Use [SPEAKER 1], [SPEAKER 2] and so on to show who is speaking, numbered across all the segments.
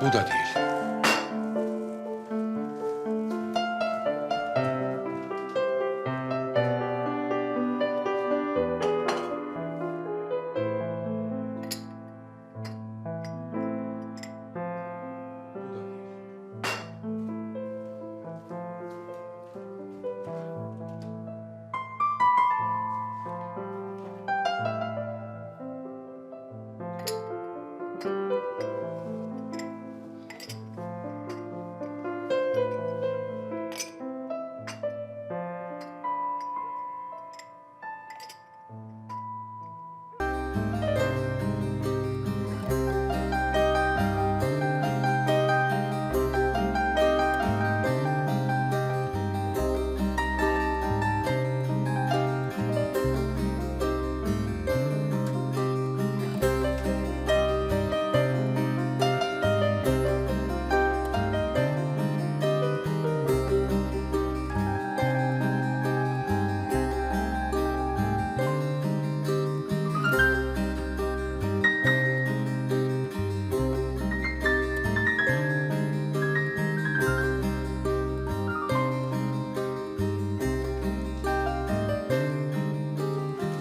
[SPEAKER 1] Bu da değil.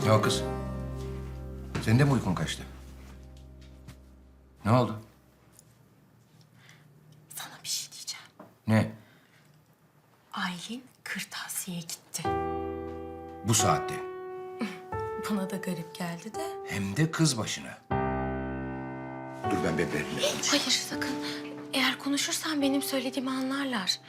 [SPEAKER 2] Ne o kız? Senin de mi uykun kaçtı? Ne oldu?
[SPEAKER 3] Sana bir şey diyeceğim.
[SPEAKER 2] Ne?
[SPEAKER 3] Aylin kırtasiye gitti.
[SPEAKER 2] Bu saatte.
[SPEAKER 3] Bana da garip geldi de.
[SPEAKER 2] Hem de kız başına. Dur ben bebeğimle konuşayım.
[SPEAKER 3] Hayır sakın. Eğer konuşursan benim söylediğimi anlarlar.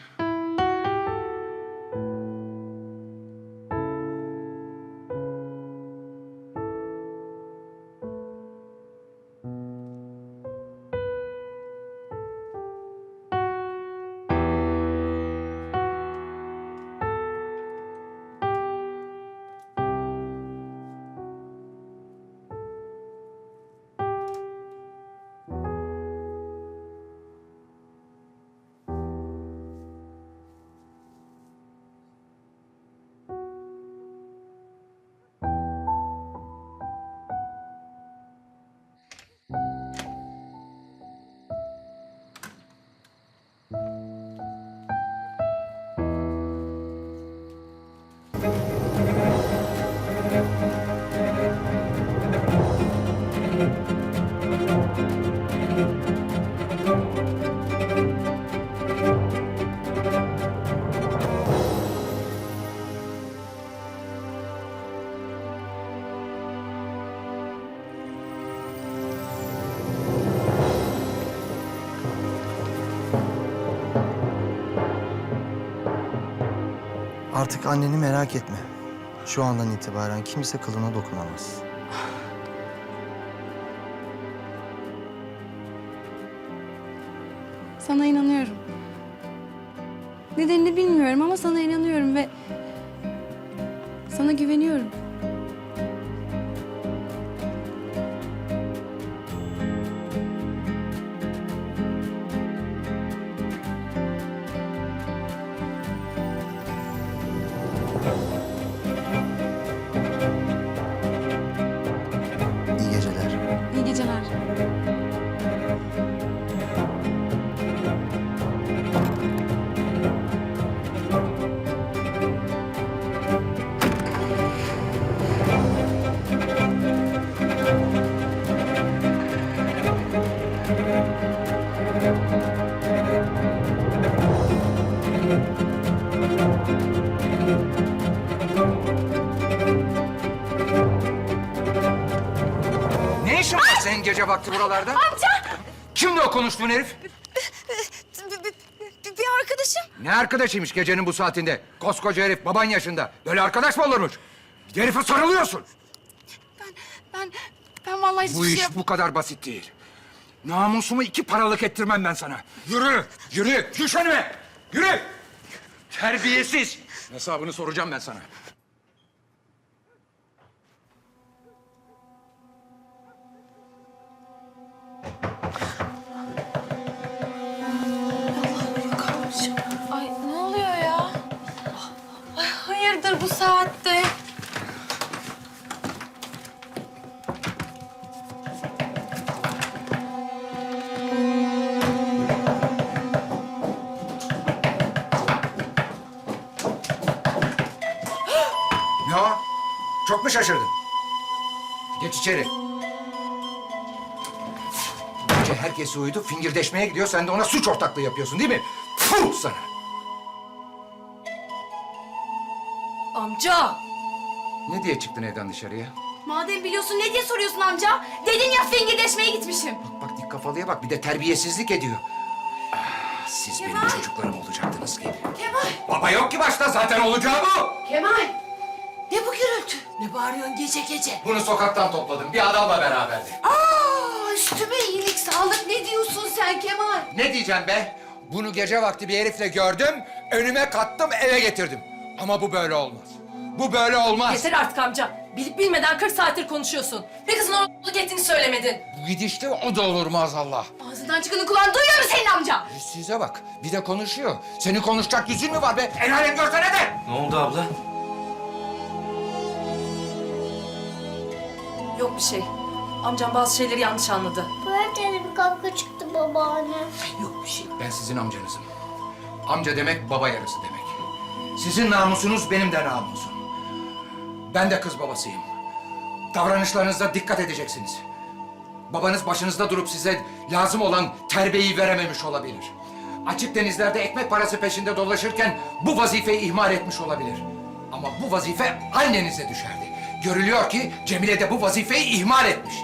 [SPEAKER 4] Artık anneni merak etme. Şu andan itibaren kimse kılına dokunamaz.
[SPEAKER 5] Sana inanıyorum. Nedenini bilmiyorum ama sana inanıyorum ve sana güveniyorum.
[SPEAKER 2] Gece vakti buralarda? Amca! Kimdi o konuştuğun herif?
[SPEAKER 3] Bir arkadaşım.
[SPEAKER 2] Ne arkadaşıymış gecenin bu saatinde? Koskoca herif baban yaşında. Böyle arkadaş mı olurmuş? Bir herife sarılıyorsun.
[SPEAKER 5] Ben, ben vallahi hiçbir
[SPEAKER 2] Bu
[SPEAKER 5] şey
[SPEAKER 2] iş
[SPEAKER 5] yap-
[SPEAKER 2] bu kadar basit değil. Namusumu iki paralık ettirmem ben sana. Yürü, yürü, düş önüme. Yürü. Terbiyesiz. Hesabını soracağım ben sana.
[SPEAKER 3] saatte. Ne o? Çok
[SPEAKER 2] mu şaşırdın? Geç içeri. Gece herkes uyudu, fingirdeşmeye gidiyor. Sen de ona suç ortaklığı yapıyorsun değil mi? Fuh sana!
[SPEAKER 1] Amca!
[SPEAKER 2] Ne diye çıktın evden dışarıya?
[SPEAKER 1] Madem biliyorsun ne diye soruyorsun amca? Dedin ya fingirdeşmeye gitmişim.
[SPEAKER 2] Bak bak dik kafalıya bak, bir de terbiyesizlik ediyor. Ah, siz benim
[SPEAKER 1] Kemal.
[SPEAKER 2] çocuklarım olacaktınız ki.
[SPEAKER 1] Kemal!
[SPEAKER 2] Baba yok ki başta, zaten olacağı bu.
[SPEAKER 1] Kemal! Ne bu gürültü? Ne bağırıyorsun gece gece?
[SPEAKER 2] Bunu sokaktan topladım, bir adamla beraberdi.
[SPEAKER 1] Aa, üstüme iyilik sağlık ne diyorsun sen Kemal?
[SPEAKER 2] Ne diyeceğim be? Bunu gece vakti bir herifle gördüm, önüme kattım, eve getirdim. Ama bu böyle olmaz. Bu böyle olmaz.
[SPEAKER 6] Yeter artık amca. Bilip bilmeden 40 saattir konuşuyorsun. Bir kızın ortalık ettiğini söylemedin.
[SPEAKER 2] Bu gidişte o da olur maazallah.
[SPEAKER 1] Ağzından çıkanı kulağın duyuyor mu senin amca?
[SPEAKER 2] Size bak, bir de konuşuyor. Senin konuşacak yüzün mü var be? El alem görsene de!
[SPEAKER 7] Ne oldu abla?
[SPEAKER 6] Yok bir şey. Amcam bazı şeyleri yanlış anladı.
[SPEAKER 8] Bu evde de bir kavga çıktı babaanne.
[SPEAKER 1] Yok bir şey.
[SPEAKER 2] Ben sizin amcanızım. Amca demek baba yarısı demek. Sizin namusunuz benim de namusum. Ben de kız babasıyım. Davranışlarınızda dikkat edeceksiniz. Babanız başınızda durup size lazım olan terbiyeyi verememiş olabilir. Açık denizlerde ekmek parası peşinde dolaşırken bu vazifeyi ihmal etmiş olabilir. Ama bu vazife annenize düşerdi. Görülüyor ki Cemile de bu vazifeyi ihmal etmiş.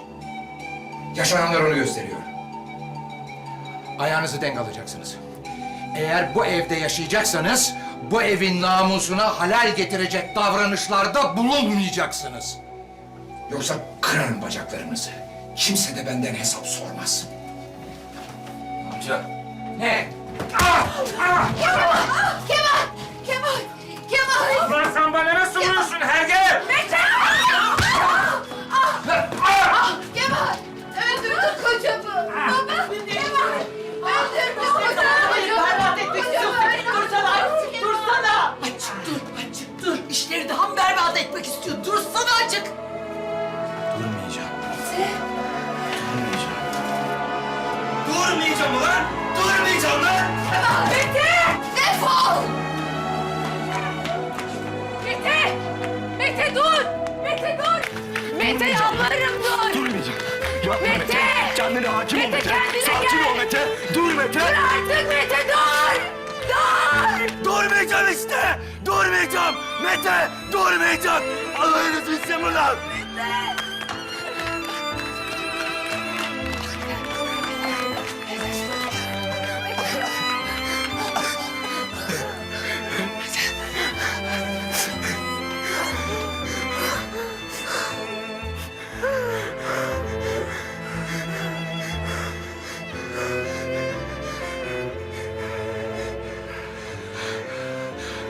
[SPEAKER 2] Yaşananlar onu gösteriyor. Ayağınızı denk alacaksınız. Eğer bu evde yaşayacaksanız bu evin namusuna halal getirecek davranışlarda bulunmayacaksınız. Yoksa kırarım bacaklarınızı. Kimse de benden hesap sormaz.
[SPEAKER 7] Amca.
[SPEAKER 2] Ne? Ah! Ah!
[SPEAKER 9] İşleri daha mı berbat etmek istiyor? Dursana açık.
[SPEAKER 7] Durmayacağım. Durmayacağım. Durmayacağım ulan! Durmayacağım lan!
[SPEAKER 1] Mete! Defol! Mete! Mete dur! Mete dur! Mete yalvarırım dur!
[SPEAKER 7] Durmayacağım. Yapma
[SPEAKER 1] Mete!
[SPEAKER 7] Kendine hakim ol
[SPEAKER 1] Mete,
[SPEAKER 7] Mete.
[SPEAKER 1] kendine
[SPEAKER 7] Sakin
[SPEAKER 1] gel.
[SPEAKER 7] ol Mete. Dur Mete.
[SPEAKER 1] Dur artık Mete dur! Dur!
[SPEAKER 7] Durmayacağım işte. Durmayacağım. Mete durmayacağım. Allah'ınızı istem ulan.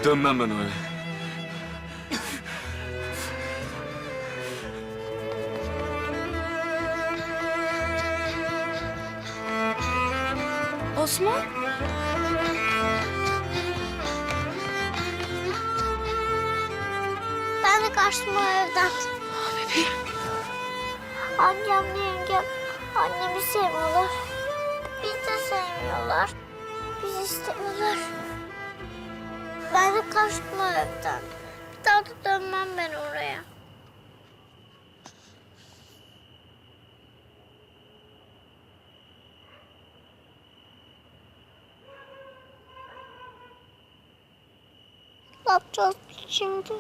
[SPEAKER 7] Dönmem ben öyle.
[SPEAKER 5] Osman?
[SPEAKER 8] Ben de kaçtım o evden. Annemle yengem annemi sevmiyorlar. Biz de sevmiyorlar. Biz istemiyorlar. Ben de kaçtım evden. Bir daha da dönmem ben oraya. Ne yapacağız şimdi?